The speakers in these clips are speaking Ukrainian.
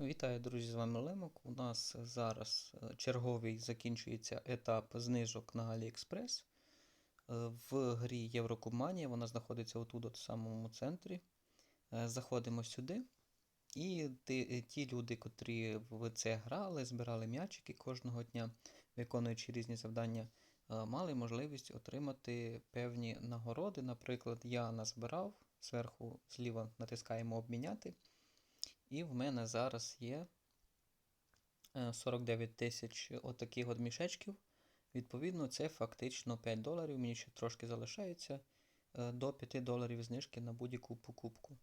Вітаю, друзі, з вами Лемок. У нас зараз е, черговий закінчується етап знижок на AliExpress. Е, В грі Єврокубманія, вона знаходиться отут, от в самому центрі. Е, Заходимо сюди. І ті, люди, котрі в це грали, збирали м'ячики кожного дня, виконуючи різні завдання, мали можливість отримати певні нагороди. Наприклад, я назбирав, зверху зліва натискаємо обміняти. І в мене зараз є е, 49 тисяч отаких от мішечків. Відповідно, це фактично 5 доларів. Мені ще трошки залишається е, до 5 доларів знижки на будь-яку покупку.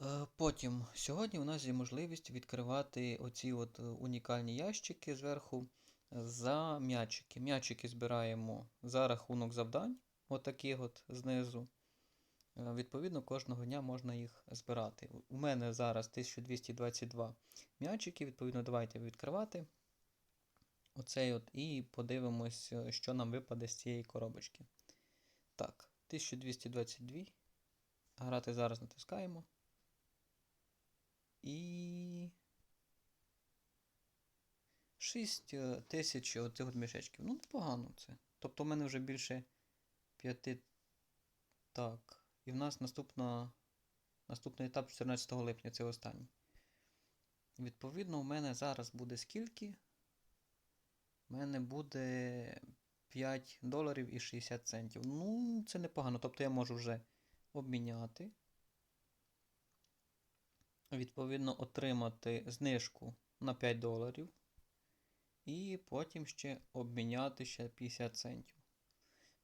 Е, Потім, сьогодні у нас є можливість відкривати оці от е, унікальні ящики зверху е, за м'ячики. М'ячики збираємо за рахунок завдань, отаких от знизу. Е, Відповідно, кожного дня можна їх збирати. У мене зараз 1222 м'ячики, відповідно, давайте відкривати оцей от і подивимось, е, що нам випаде з цієї коробочки. Так, 1222. Грати зараз натискаємо. І. 6 е, тисяч оцих мішечків. Ну, непогано це. Тобто, в мене вже більше 5. Так. І в нас наступна, наступний етап 14 липня, це останній. Відповідно, у мене зараз буде скільки? У мене буде 5 доларів і 60 центів. Ну, це непогано. Тобто я можу вже обміняти. Відповідно, отримати знижку на 5 доларів. І потім ще обміняти ще 50 центів.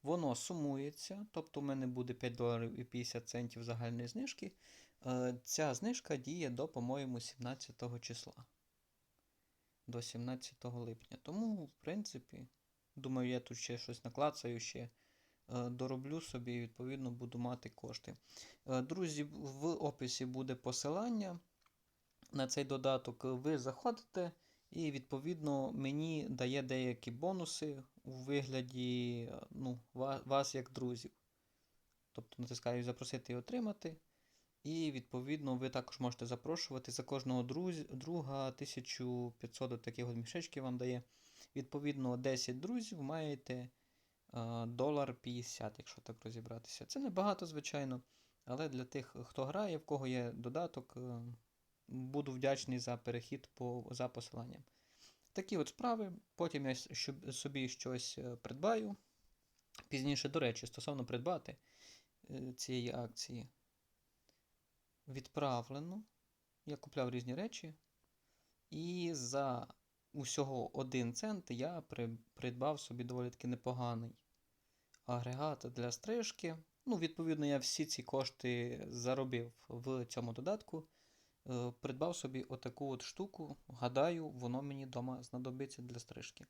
Воно сумується, тобто у мене буде 5 доларів і 50 центів загальної знижки. Е, Ця знижка діє до, по-моєму, 17 числа. До 17 липня. Тому, в принципі, думаю, я тут ще щось наклацаю, ще е, дороблю собі і, відповідно, буду мати кошти. Е, Друзі, в описі буде посилання на цей додаток. Ви заходите. І, відповідно, мені дає деякі бонуси у вигляді ну, ва- вас як друзів. Тобто натискаю запросити і отримати. І, відповідно, ви також можете запрошувати за кожного друз... друга 1500 от таких от мішечків вам дає. Відповідно, 10 друзів маєте а, долар 50, якщо так розібратися. Це небагато, звичайно. Але для тих, хто грає, в кого є додаток, е, буду вдячний за перехід по, за посиланням. Такі от справи. Потім я собі щось е, придбаю. Пізніше, до речі, стосовно придбати е, цієї акції. Відправлено. Я купляв різні речі. І за усього 1 цент я при- придбав собі доволі таки непоганий агрегат для стрижки. Ну, відповідно, я всі ці кошти заробив в цьому додатку. Е, Придбав собі отаку от штуку. Гадаю, воно мені вдома знадобиться для стрижки.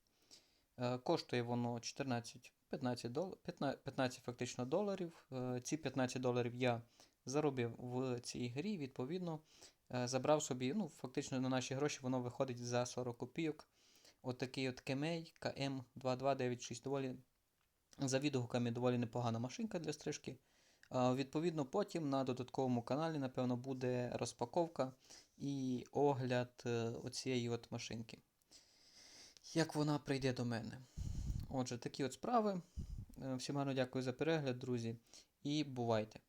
Е, Коштує воно 14, 15, дол... 15, 15 фактично доларів. Е, Ці 15 доларів я заробив в цій грі, відповідно, забрав собі, ну, фактично на наші гроші воно виходить за 40 копійок. Отакий от Кемей КМ2296. Доволі за відгуками доволі непогана машинка для стрижки. Відповідно, потім на додатковому каналі, напевно, буде розпаковка і огляд е, оцієї от машинки. Як вона прийде до мене. Отже, такі от справи. Е, Всім гарно дякую за перегляд, друзі, і бувайте!